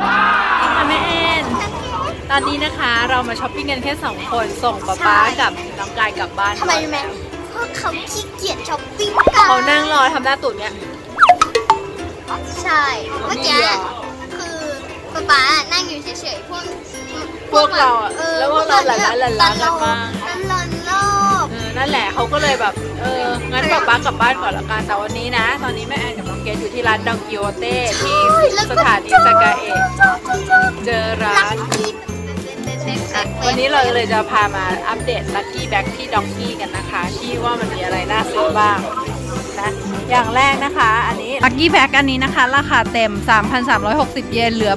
ค่ะแม่แอนตอนนี้นะคะเรามาช้อปปิ้งกันแค่2คนส่งป๊าป๊ากับน้องกายกลับบ้านทำไมรู้ไหมเพราะเขาขี้เกียจช้อปปิ้งกันเขานั่งรอทำหน้าตุ่นเนี่ยใช่เมื่อกี้คือป๊าป๊านั่งอยู่เฉยๆพวกพวกเราอะแล้วพวกเราหลั่นล้าหลั่นล้ากันมาก นั่นแหละเขาก็เลยแบบเอองั้นป๊าป๊ากลับบ้านก่อนละกันแต่วันนี้นะ ตอนนี้แม่แอนกับน้องเกดอยู่ที่ร้านดองกิโอเต้ที่สถานีสกาเอะเจอร้าลันกกี้วันนี้เราเลยจะพามาอัปเดตลั c กี้แบ็กที่ด็อกกี้กันนะคะ ที่ว่ามันมีอะไรน่าซื้อบ้าง นะ อย่างแรกนะคะ อันนี้ลั c กี้แบ็กอันนี้นะคะ ราคาเต็ม 3,360 เยนเหลือ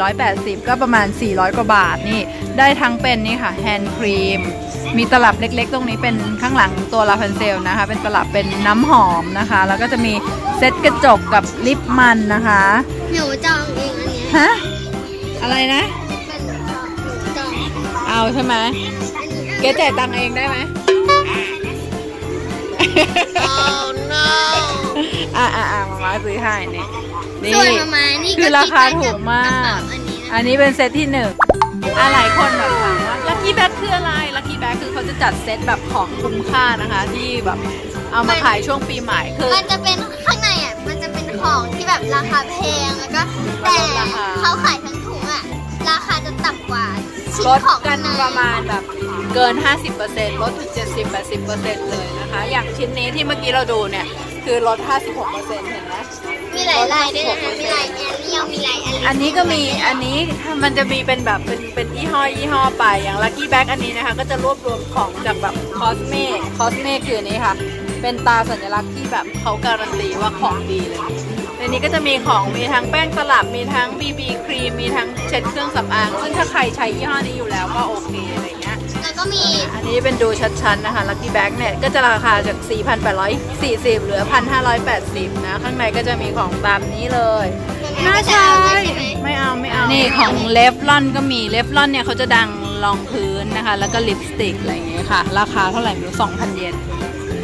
1,480 ก็ประมาณ 400 กว่าบาทนี่ ได้ทั้งเป็นนี่ค่ะแฮนด์ครีม มีตลับเล็กๆ ตรงนี้เป็นข้างหลังตัวลาพันเซลนะคะ เป็นตลับเป็นน้ำหอมนะคะ แล้วก็จะมีเซ็ตกระจกกับลิปมันนะคะ หนูจองเองอันเนี้ยฮะ อะไรนะ เป็นหนูจองเอาใช่ไหมเกจ่ายตังค์เองได้ไหม อ่าอ่าอ่ามามาซื้อให้นี่นี่ส่วนมามานี่คือราคาถูกมาก อันนี้นะอันนี้เป็นเซตที่หนึ่งอะหลายคนแบบถามว่าลั c กี้แบ็คคืออะไรลั c กี้แบ็คคือเขาจะจัดเซตแบบของคุ้มค่านะคะ ที่แบบเอามาขายช่วงปีใหม่คือมันจะเป็นข้างในอะมันจะเป็นของที่แบบราคาแพงแล้วก็แต่ราคาเขาขายทั้งถุงอะราคาจะต่ำกว่าชิ้นลดของกันข้งในประมาณแบบเกิน 50%ลดถึง70-80%เลยนะคะ อย่างชิ้นนี้ที่เมื่อกี้เราดูเนี่ย คือลด 56%เห็นไหมมีหลายลายด้วยนะคะมีลายแอเรียลมีลายแอนอันนี้ก็มีอันนี้มันจะมีเป็นแบบเป็นเป็นยี่ห้อยี่ห้อไปอย่าง Lucky Bag อันนี้นะคะ ก็จะรวบรวมของจากแบบคอสเมคอสเมคืออันนี้ค่ะ เป็นตาสัญลักษณ์ที่แบบเขาการันตีว่าของดีเลยในนี้ก็จะมีของมีทั้งแป้งตลับมีทั้ง BB ครีมมีทั้งเช็ดเครื่องสำอาง ซึ่งถ้าใครใช้ยี่ห้อนี้อยู่แล้วก็โอเคอะไรเงี้ย แล้วก็มีอันนี้เป็นดูชัดๆนะคะ Lucky Bag เนี่ย ก็จะราคาจาก 4,840 เหลือ 1,580 นะ ข้างในก็จะมีของตามนี้เลยน่าใช้ไม่เอาไม่เอา นี่ของเลฟลอนก็มีเลฟลอนเนี่ยเขาจะดังรองพื้นนะคะ แล้วก็ลิปสติกอะไรอย่างเงี้ยค่ะ ราคาเท่าไหร่ไม่รู้ 2,000 เยน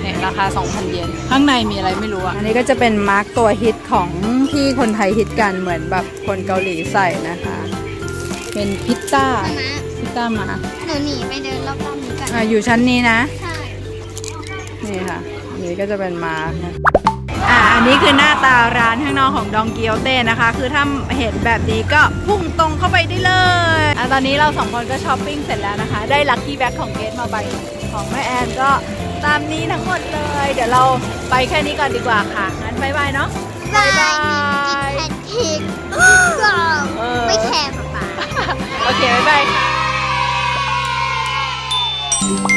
เนี่ยราคา 2,000 เยน ข้างในมีอะไรไม่รู้อะ อันนี้ก็จะเป็นมาร์กตัวฮิตของที่คนไทยฮิตกันเหมือนแบบคนเกาหลีใส่นะคะ เป็นพิตต้ามามา พิตต้ามาหนูหนีไปเดินรอบๆนี้กันอะอยู่ชั้นนี้นะ ใช่ นี่ค่ะอันนี้ก็จะเป็นมาร์กนะอ่าอันนี้คือหน้าตาร้านข้างนอกของดองเกียวเต้นะคะ คือถ้าเห็นแบบนี้ก็พุ่งตรงเข้าไปได้เลยอะตอนนี้เราสองคนก็ช้อปปิ้งเสร็จแล้วนะคะ ได้ลัคกี้แบ็คของเกสมาใบหนึ่งของแม่แอนก็ตามนี้ทั้งหมดเลย เดี๋ยวเราไปแค่นี้ก่อนดีกว่าค่ะ งั้นบายบายเนาะบายบาย you